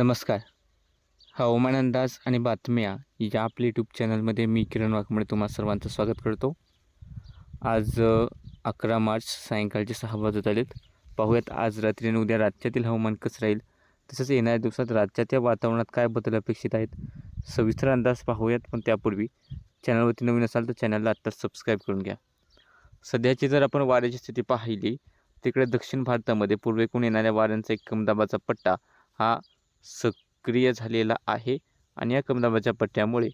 नमस्कार. हवामान अंदाज आणि बातम्या या आपल्या यूट्यूब चॅनलमध्ये मी किरण वाघमोडे तुम्हा सर्वांचं स्वागत करतो. आज अकरा मार्च सायंकाळचे सहा वाजत आलेत. पाहूयात आज रात्री आणि उद्या राज्यातील हवामान कसं राहील? तसंच येणाऱ्या दिवसात राज्याच्या वातावरणात काय बदल अपेक्षित आहेत? सविस्तर अंदाज पाहूयात पण त्यापूर्वी चॅनलवरती नवीन असाल तर चॅनलला आत्ताच सबस्क्राईब करून घ्या. सध्याची जर आपण वाऱ्याची स्थिती पाहिली तिकडे दक्षिण भारतामध्ये पूर्वेकडून येणाऱ्या वाऱ्यांचा एक कमदाबाचा पट्टा हा सक्रिय झालेला आहे. आणि या कमदाबाच्या पट्ट्यामुळे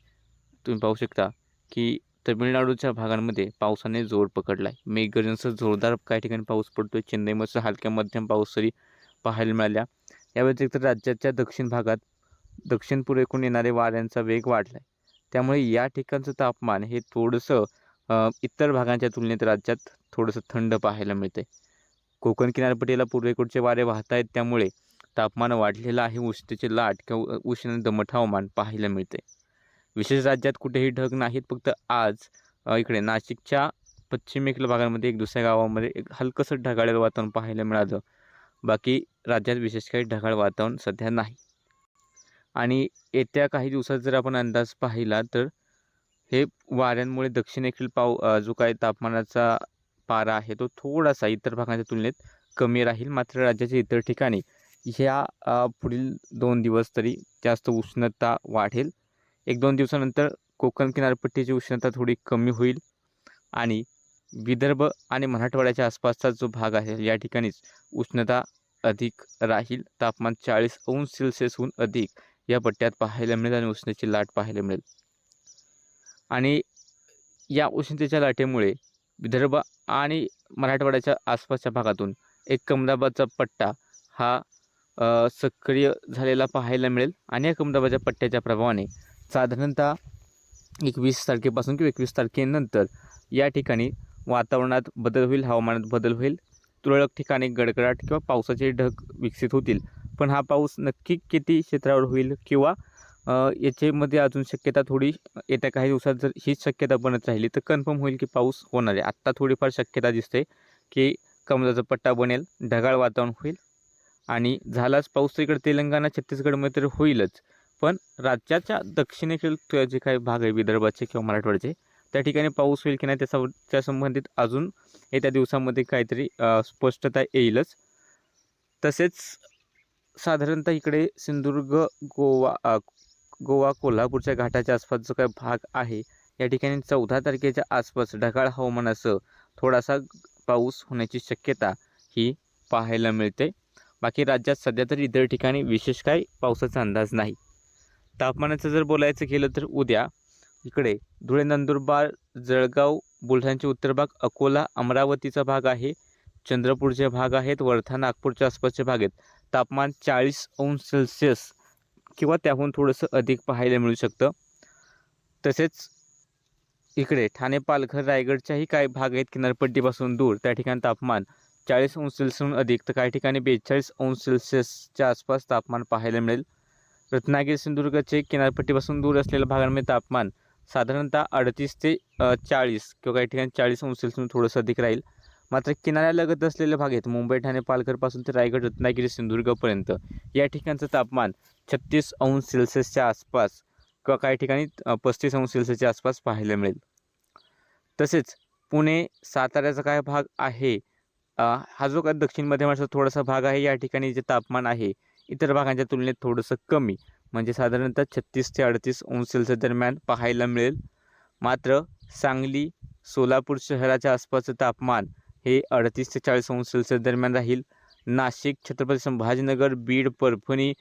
तुम्ही पाहू शकता की तमिळनाडूच्या भागांमध्ये पावसाने जोर पकडला आहे मेघगर्जनसह जोरदार काही ठिकाणी पाऊस पडतो आहे चेन्नईमध्ये हलक्या मध्यम पाऊस तरी पाहायला मिळाल्या. या व्यतिरिक्त राज्याच्या दक्षिण भागात दक्षिण पूर्वेकडून येणारे वाऱ्यांचा वेग वाढला आहे त्यामुळे या ठिकाणचं तापमान हे थोडंसं इतर भागांच्या तुलनेत राज्यात थोडंसं थंड पाहायला मिळते कोकण किनारपट्टीला पूर्वेकडचे वारे वाहत आहेत त्यामुळे तापमान वाढलेलं आहे. उष्णतेची लाट किंवा उष्ण दमट हवामान पाहायला मिळते. विशेष राज्यात कुठेही ढग नाहीत. फक्त आज इकडे नाशिकच्या पश्चिमेकडील भागांमध्ये एक दुसऱ्या गावामध्ये एक हलकंसं ढगाळ वातावरण पाहायला मिळालं. बाकी राज्यात विशेष काही ढगाळ वातावरण सध्या नाही. आणि येत्या काही दिवसात जर आपण अंदाज पाहिला तर हे वाऱ्यांमुळे दक्षिणेकडील पाव जो काय तापमानाचा पारा आहे तो थोडासा इतर भागांच्या तुलनेत कमी राहील. मात्र राज्याच्या इतर ठिकाणी ह्या पुढील दोन दिवस तरी जास्त उष्णता वाढेल. एक दोन दिवसानंतर कोकण किनारपट्टीची उष्णता थोडी कमी होईल आणि विदर्भ आणि मराठवाड्याच्या आसपासचा जो भाग आहे या ठिकाणीच उष्णता अधिक राहील. तापमान चाळीस अंश सेल्सिअसहून अधिक या पट्ट्यात पाहायला मिळेल आणि उष्णतेची लाट पाहायला मिळेल. आणि या उष्णतेच्या लाटेमुळे विदर्भ आणि मराठवाड्याच्या आसपासच्या भागातून एक कमदाबादचा पट्टा हा सक्रिय झालेला पाहायला मिळेल आणि या कमदाबाच्या पट्ट्याच्या प्रभावाने. साधारणतः एकवीस तारखेपासून किंवा एकवीस तारखेनंतर या ठिकाणी वातावरणात बदल होईल हवामानात बदल होईल. तुरळक ठिकाणी गडगडाट किंवा पावसाचे ढग विकसित होतील. पण हा पाऊस नक्की किती क्षेत्रावर होईल किंवा याच्यामध्ये अजून शक्यता थोडी येत्या काही दिवसात जर हीच शक्यता बनत राहिली तर कन्फर्म होईल की पाऊस होणार आहे. आत्ता थोडीफार शक्यता दिसते की कमलाचा पट्टा बनेल ढगाळ वातावरण होईल आणि झालाच पाऊस इकडे तेलंगणा छत्तीसगडमध्ये तर होईलच. पण राज्याच्या दक्षिणेकडील जे काही भाग आहे विदर्भाचे किंवा मराठवाड्याचे त्या ठिकाणी पाऊस होईल की नाही त्याचा त्या संबंधित अजून येत्या दिवसामध्ये काहीतरी स्पष्टता येईलच. तसेच साधारणतः इकडे सिंधुदुर्ग गोवा गोवा कोल्हापूरच्या घाटाच्या आसपास जो काही भाग आहे या ठिकाणी चौदा तारखेच्या आसपास ढगाळ हवामानासह थोडासा पाऊस होण्याची शक्यता ही पाहायला मिळते. बाकी राज्यात सध्या तरी इतर ठिकाणी विशेष काही पावसाचा अंदाज नाही. तापमानाचं जर बोलायचं केलं तर उद्या इकडे धुळे नंदुरबार जळगाव बुलढाण्याचे उत्तर भाग अकोला अमरावतीचा भाग आहे चंद्रपूरचे भाग आहेत वर्धा नागपूरच्या आसपासचे भाग आहेत. तापमान चाळीस अंश सेल्सिअस किंवा त्याहून थोडंसं अधिक पाहायला मिळू शकतं. तसेच इकडे ठाणे पालघर रायगडच्याही काही भाग आहेत किनारपट्टीपासून दूर. त्या ठिकाणी तापमान चाळीस अंश सेल्सिअसहून अधिक तर काही ठिकाणी बेचाळीस अंश सेल्सिअसच्या आसपास तापमान पाहायला मिळेल. रत्नागिरी सिंधुदुर्गचे किनारपट्टीपासून दूर असलेल्या भागांमध्ये तापमान साधारणतः अडतीस ते चाळीस किंवा काही ठिकाणी चाळीस अंश सेल्सिअस थोडंसं अधिक राहील. मात्र किनाऱ्यालगत असलेले भाग आहेत मुंबई ठाणे पालघरपासून ते रायगड रत्नागिरी सिंधुदुर्गपर्यंत. या ठिकाणचं तापमान छत्तीस अंश सेल्सिअसच्या आसपास किंवा काही ठिकाणी पस्तीस अंश सेल्सिअसच्या आसपास पाहायला मिळेल. तसेच पुणे साताऱ्याचा काय भाग आहे? हा जो काय दक्षिण मध्य महाराष्ट्राचा थोडासा भाग आहे या ठिकाणी जे तापमान आहे इतर भागांच्या तुलनेत थोडंसं कमी. म्हणजे साधारणतः छत्तीस ते अडतीस अंश सेल्सिअस दरम्यान पाहायला मिळेल. मात्र सांगली सोलापूर शहराच्या आसपासचं तापमान हे अडतीस ते चाळीस अंश सेल्सिअस दरम्यान राहील. नाशिक छत्रपती संभाजीनगर बीड परभणी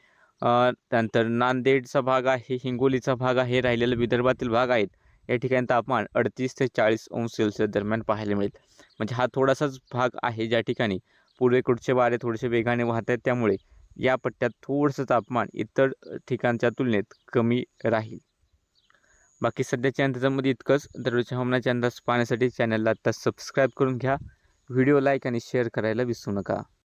त्यानंतर नांदेडचा भाग आहे हिंगोलीचा भाग आहे राहिलेला विदर्भातील भाग आहेत. या ठिकाणी तापमान अडतीस ते चाळीस अंश सेल्सिअस दरम्यान पाहायला मिळेल. म्हणजे हा थोडासाच भाग आहे ज्या ठिकाणी पूर्वेकडचे वारे थोडेसे वेगाने वाहत आहेत त्यामुळे या पट्ट्यात थोडंसं तापमान इतर ठिकाणच्या तुलनेत कमी राहील. बाकी सध्याच्या अंदाजामध्ये इतकंच. दररोजच्या हवामानाचे अंदाज पाहण्यासाठी चॅनलला आत्ता सबस्क्राईब करून घ्या. व्हिडिओ लाईक आणि शेअर करायला विसरू नका.